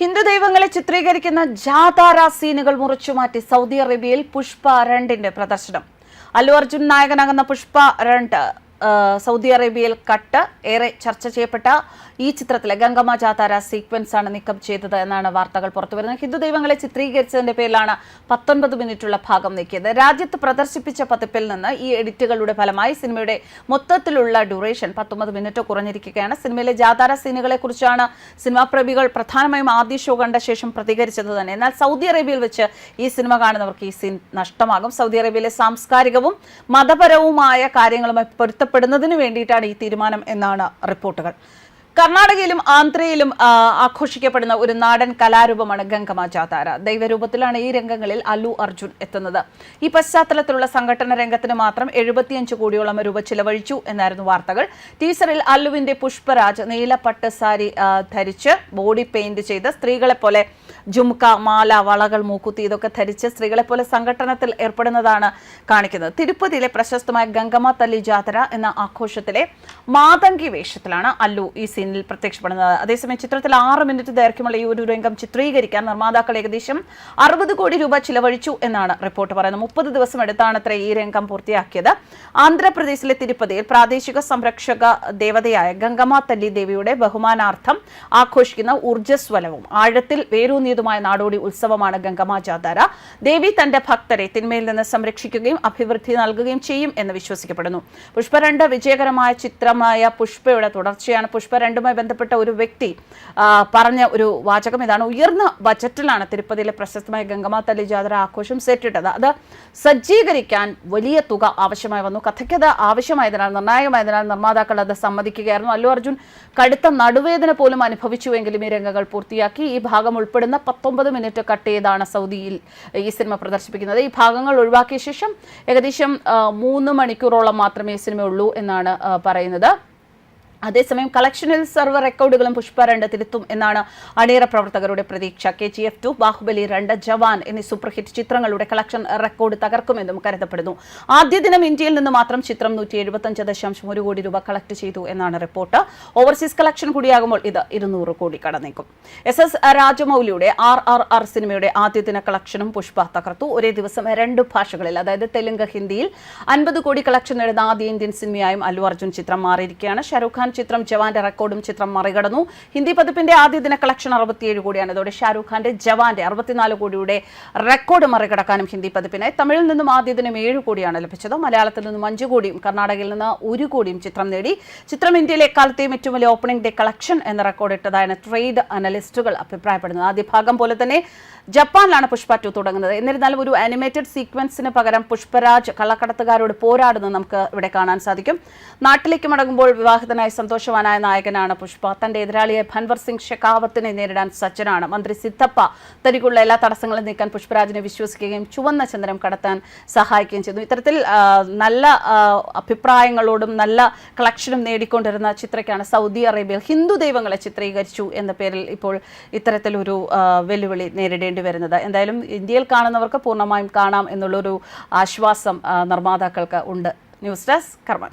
ഹിന്ദു ദൈവങ്ങളെ ചിത്രീകരിക്കുന്ന ജാതാര സീനുകൾ മുറിച്ചുമാറ്റി സൗദി അറേബ്യയിൽ പുഷ്പ രണ്ടിന്റെ പ്രദർശനം. അല്ലു അർജുൻ നായകനാകുന്ന പുഷ്പ രണ്ട് സൗദി അറേബ്യയിൽ കട്ട്. ഏറെ ചർച്ച ചെയ്യപ്പെട്ട ഈ ചിത്രത്തിലെ ഗംഗമ്മ ജാതാര സീക്വൻസ് ആണ് നീക്കം ചെയ്തത് എന്നാണ് വാർത്തകൾ പുറത്തുവരുന്നത്. ഹിന്ദു ദൈവങ്ങളെ ചിത്രീകരിച്ചതിന്റെ പേരിലാണ് പത്തൊൻപത് മിനിറ്റുള്ള ഭാഗം നീക്കിയത്. രാജ്യത്ത് പ്രദർശിപ്പിച്ച പതിപ്പിൽ നിന്ന് ഈ എഡിറ്റുകളുടെ ഫലമായി സിനിമയുടെ മൊത്തത്തിലുള്ള ഡ്യൂറേഷൻ പത്തൊമ്പത് മിനിറ്റ് കുറഞ്ഞിരിക്കുകയാണ്. സിനിമയിലെ ജാതാര സീനുകളെ കുറിച്ചാണ് സിനിമാ പ്രേമികൾ പ്രധാനമായും ആദ്യ ഷോ കണ്ട ശേഷം പ്രതികരിച്ചത് തന്നെ. എന്നാൽ സൗദി അറേബ്യയിൽ വെച്ച് ഈ സിനിമ കാണുന്നവർക്ക് ഈ സീൻ നഷ്ടമാകും. സൗദി അറേബ്യയിലെ സാംസ്കാരികവും മതപരവുമായ കാര്യങ്ങളുമായി പൊരുത്തപ്പെടുന്നതിന് വേണ്ടിയിട്ടാണ് ഈ തീരുമാനം എന്നാണ് റിപ്പോർട്ടുകൾ. കർണാടകയിലും ആന്ധ്രയിലും ആഘോഷിക്കപ്പെടുന്ന ഒരു നാടൻ കലാരൂപമാണ് ഗംഗമ ജാതാര. ദൈവരൂപത്തിലാണ് ഈ രംഗങ്ങളിൽ അല്ലു അർജുൻ എത്തുന്നത്. ഈ പശ്ചാത്തലത്തിലുള്ള സംഘടന രംഗത്തിന് മാത്രം എഴുപത്തിയഞ്ച് കോടിയോളം രൂപ ചിലവഴിച്ചു എന്നായിരുന്നു വാർത്തകൾ. ടീസറിൽ അല്ലുവിന്റെ പുഷ്പരാജ് നീല പട്ട് സാരി ധരിച്ച് ബോഡി പെയിന്റ് ചെയ്ത് സ്ത്രീകളെ പോലെ ജുംക മാല വളകൾ മൂക്കുത്തി ഇതൊക്കെ ധരിച്ച് സ്ത്രീകളെ പോലെ സംഘട്ടനത്തിൽ ഏർപ്പെടുന്നതാണ് കാണിക്കുന്നത്. തിരുപ്പതിയിലെ പ്രശസ്തമായ ഗംഗമ്മ തല്ലി ജാതര എന്ന ആഘോഷത്തിലെ മാതങ്കി വേഷത്തിലാണ് അല്ലു ഈ സീനിൽ പ്രത്യക്ഷപ്പെടുന്നത്. അതേസമയം ചിത്രത്തിൽ ആറ് മിനിറ്റ് ദൈർഘ്യമുള്ള ഈ ഒരു രംഗം ചിത്രീകരിക്കാൻ നിർമ്മാതാക്കൾ ഏകദേശം അറുപത് കോടി രൂപ ചിലവഴിച്ചു എന്നാണ് റിപ്പോർട്ട് പറയുന്നത്. മുപ്പത് ദിവസം എടുത്താണ് അത്ര ഈ രംഗം പൂർത്തിയാക്കിയത്. ആന്ധ്രാപ്രദേശിലെ തിരുപ്പതിയിൽ പ്രാദേശിക സംരക്ഷക ദേവതയായ ഗംഗമ്മ തല്ലി ദേവിയുടെ ബഹുമാനാർത്ഥം ആഘോഷിക്കുന്ന ഊർജസ്വലവും ആഴത്തിൽ വേരൂന്നിയതുമായ നാടോടി ഉത്സവമാണ് ഗംഗമാ ജാതാര ദേവി തന്റെ ഭക്തരെ തിന്മയിൽ നിന്ന് സംരക്ഷിക്കുകയും അഭിവൃദ്ധി നൽകുകയും ചെയ്യും എന്ന് വിശ്വസിക്കപ്പെടുന്നു. പുഷ്പ രണ്ട് വിജയകരമായ ചിത്രമായ പുഷ്പയുടെ തുടർച്ചയാണ് പുഷ്പ രണ്ടുമായി ബന്ധപ്പെട്ട ഒരു വ്യക്തി പറഞ്ഞ ഒരു വാചകം ഇതാണ്. ഉയർന്ന ബജറ്റിലാണ് തിരുപ്പതിയിലെ പ്രശസ്തമായ ഗംഗമാ തല്ലി ജാതര ആഘോഷം സെറ്റിട്ടത്. അത് സജ്ജീകരിക്കാൻ വലിയ തുക ആവശ്യമായി വന്നു. കഥയ്ക്കത് ആവശ്യമായതിനാൽ നിർണായകമായതിനാൽ നിർമ്മാതാക്കൾ അത് സമ്മതിക്കുകയായിരുന്നു. അല്ലു അർജുൻ കടുത്ത നടുവേദന പോലും അനുഭവിച്ചുവെങ്കിലും ഈ രംഗങ്ങൾ പൂർത്തിയാക്കി. ഈ ഭാഗം ഉൾപ്പെടുന്ന പത്തൊമ്പത് മിനിറ്റ് കട്ട് ചെയ്താണ് സൗദിയിൽ ഈ സിനിമ പ്രദർശിപ്പിക്കുന്നത്. ഈ ഭാഗങ്ങൾ ഒഴിവാക്കിയ ശേഷം ഏകദേശം മൂന്ന് മണിക്കൂറോളം മാത്രമേ സിനിമ സിനിമയുള്ളൂ എന്നാണ് പറയുന്നത്. അതേസമയം കളക്ഷനിൽ സർവർ റെക്കോർഡുകളും പുഷ്പ രണ്ട് തിരുത്തും എന്നാണ് അണിയറ പ്രവർത്തകരുടെ പ്രതീക്ഷ. K G F two Baahubali രണ്ട് ജവാൻ എന്നീ സൂപ്പർഹിറ്റ് ചിത്രങ്ങളുടെ കളക്ഷൻ റെക്കോർഡ് തകർക്കുമെന്നും കരുതപ്പെടുന്നു. ആദ്യ ദിനം ഇന്ത്യയിൽ നിന്ന് മാത്രം ചിത്രം നൂറ്റി എഴുപത്തഞ്ച് ദശാംശം ഒരു കോടി രൂപ കളക്ട് ചെയ്തു എന്നാണ് റിപ്പോർട്ട് ഓവർസീസ് കളക്ഷൻ കൂടിയാകുമ്പോൾ ഇത് ഇരുന്നൂറ് കോടി കടന്നേക്കും. എസ് എസ് രാജമൗലിയുടെ ആർ ആർ ആർ സിനിമയുടെ ആദ്യ ദിന കളക്ഷനും പുഷ്പ തകർത്തു. ഒരേ ദിവസം രണ്ട് ഭാഷകളിൽ അതായത് തെലുങ്ക് ഹിന്ദിയിൽ അൻപത് കോടി കളക്ഷൻ നേടുന്ന ആദ്യ ഇന്ത്യൻ സിനിമയായും അല്ലു അർജുൻ ചിത്രം മാറിയിരിക്കുകയാണ്. ഷാരൂഖ് ഖാൻ ചിത്രം ജവാന്റെ റെക്കോർഡും ചിത്രം മറികടന്നു. ഹിന്ദി പതിപ്പിന്റെ ആദ്യ ദിന കളക്ഷൻ അറുപത്തിയേഴ് കോടിയാണ്. ഇതോടെ ഷാരൂഖ് ഖാന്റെ ജവാന്റെ അറുപത്തിനാല് കോടിയുടെ റെക്കോർഡ് മറികടക്കാനും ഹിന്ദി പതിപ്പിനായി തമിഴിൽ നിന്നും ആദ്യ ദിനം ഏഴ് കോടിയാണ് ലഭിച്ചത്. മലയാളത്തിൽ നിന്നും അഞ്ച് കോടിയും കർണാടകയിൽ നിന്ന് ഒരു കോടിയും ചിത്രം നേടി. ചിത്രം ഇന്ത്യയിലെ എക്കാലത്തെയും ഏറ്റവും വലിയ ഓപ്പണിംഗ് ഡേ കളക്ഷൻ എന്ന റെക്കോർഡ് ഇട്ടതായാണ് ട്രേഡ് അനലിസ്റ്റുകൾ അഭിപ്രായപ്പെടുന്നത്. ആദ്യ ഭാഗം പോലെ തന്നെ ജപ്പാനിലാണ് പുഷ്പ ടു തുടങ്ങുന്നത്. എന്നിരുന്നാലും ഒരു അനിമേറ്റഡ് സീക്വൻസിന് പകരം പുഷ്പരാജ് കള്ളക്കടത്തുകാരോട് പോരാടുന്നത് നമുക്ക് ഇവിടെ കാണാൻ സാധിക്കും. നാട്ടിലേക്ക് മടങ്ങുമ്പോൾ വിവാഹിതനായ സന്തോഷവാനായ നായകനാണ് പുഷ്പ. തന്റെ എതിരാളിയെ ഭൻവർ സിംഗ് ഷെക്കാവത്തിനെ നേരിടാൻ സജ്ജനാണ്. മന്ത്രി സിദ്ധപ്പ തനിക്കുള്ള എല്ലാ തടസ്സങ്ങളും നീക്കാൻ പുഷ്പരാജിനെ വിശ്വസിക്കുകയും ചുവന്ന ചന്ദ്രം കടത്താൻ സഹായിക്കുകയും ചെയ്തു. ഇത്തരത്തിൽ നല്ല അഭിപ്രായങ്ങളോടും നല്ല കളക്ഷനും നേടിക്കൊണ്ടിരുന്ന ചിത്രയ്ക്കാണ് സൗദി അറേബ്യ ഹിന്ദു ദൈവങ്ങളെ ചിത്രീകരിച്ചു എന്ന പേരിൽ ഇപ്പോൾ ഇത്തരത്തിലൊരു വെല്ലുവിളി നേരിടേണ്ടി വരുന്നത്. എന്തായാലും ഇന്ത്യയിൽ കാണുന്നവർക്ക് പൂർണമായും കാണാം എന്നുള്ളൊരു ആശ്വാസം നിർമ്മാതാക്കൾക്ക് ഉണ്ട്. ന്യൂസ് ഡെസ്ക് കർമ്മ